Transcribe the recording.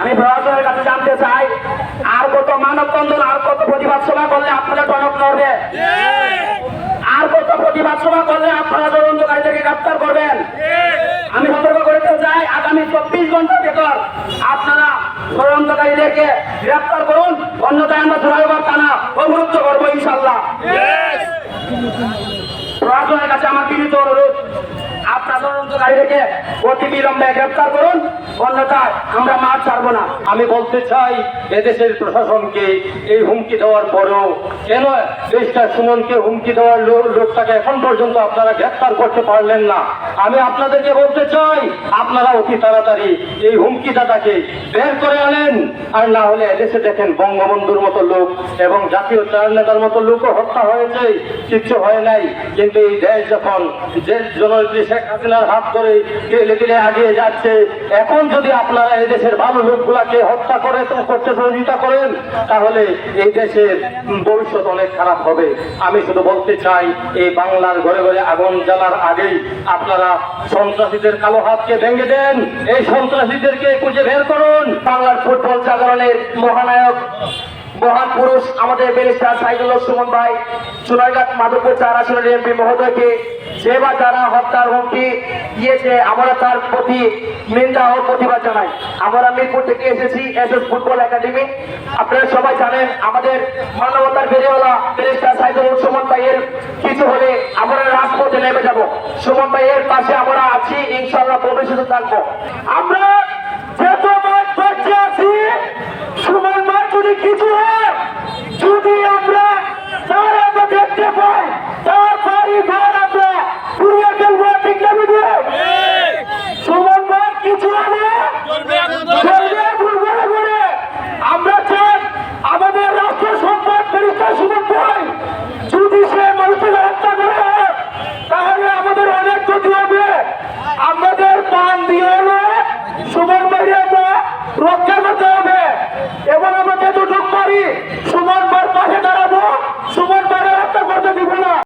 আমি প্রশাসনের কাছে জানতে চাই আর কত মানববন্ধন আর কত প্রতিবাদ সভা করলে আপনারা টনক নড়বে? আর কত প্রতিবাদ সভা করলে আপনারা তদন্তকারীদেরকে গ্রেপ্তার করবেন? আমি সতর্ক করতে চাই আগামী চব্বিশ ঘণ্টার ভেতর আপনারা তদন্তকারীদেরকে গ্রেপ্তার করুন। অন্যথায় আমরা সুরাইবার থানা অবরুদ্ধ করব ইনশাল্লাহ। প্রশাসনের কাছে আমার বিনীত অনুরোধ আপনার করুন। আমরা ছাড়বো না। আমি বলতে চাই, এদেশের প্রশাসনকে এই হুমকি দেওয়ার পরেও কেন দেশটা সুমনকে হুমকি দেওয়ার লোকটাকে এখন পর্যন্ত আপনারা গ্রেপ্তার করতে পারলেন না? আমি আপনাদেরকে বলতে চাই, আপনারা অতি তাড়াতাড়ি এই হুমকিদাতাকে বের করে আনেন। আর না হলে এদেশে দেখেন বঙ্গবন্ধুর মতো লোক এবং জাতীয় চার নেতার মতো লোকও হত্যা হয়েছে, কিচ্ছু হয় নাই। কিন্তু এই দেশ যখন যে শেখ হাসিনার হাত ধরে গেলে গেলে আগিয়ে যাচ্ছে। এখন যদি আপনারা এই দেশের ভালো লোকগুলাকে হত্যা করে করতে সহযোগিতা করেন, তাহলে এই দেশের ভবিষ্যৎ অনেক খারাপ হবে। আমি শুধু বলতে চাই, এই বাংলার ঘরে ঘরে আগুন জ্বালার আগেই আপনারা সন্ত্রাসীদের কালো হাতকে ভেঙে দেন। এই সন্ত্রাসীদেরকে খুঁজে বের করুন। বাংলার ফুটবল জাগরণের মহানায়ক মহান পুরুষ আমাদের ব্যারিস্টার সাইদুল সুমন ভাই সোনারঘাট মাধবপুর চার আসনের এমপি মহোদয়কে যে বা যারা হত্যার হুমকি দিয়েছে, আমরা তার প্রতি নিন্দা ও প্রতিবাদ জানাই। আমরা মিরপুর থেকে এসেছি এস এস ফুটবল একাডেমি। আপনারা সবাই জানেন, আমাদের মানবতার বেরিয়েওয়ালা ব্যারিস্টার সাইদুল সুমন ভাইয়ের কিছু হলে আমরা রাজপথে নেমে যাব। সুমন ভাইয়ের পাশে আমরা আছি ইনশাল্লাহ ভবিষ্যতে থাকব। আমরা যত মাঠ বাচ্চা আছি সুমন মাঠ যদি কিছু হয় যদি আমরা তার আমরা দেখতে পাই তার বাড়ি ঘর আমরা পুড়িয়ে ফেলব ঠিক না বুঝে সুমন মাঠ কিছু হলে চলবে ঘুরবে ঘুরে আমরা চাই আমাদের রাষ্ট্র সম্পদ পরিষ্কার সুমন ভাই যদি সে মানুষের হত্যা করে তাহলে আমাদের অনেক ক্ষতি হবে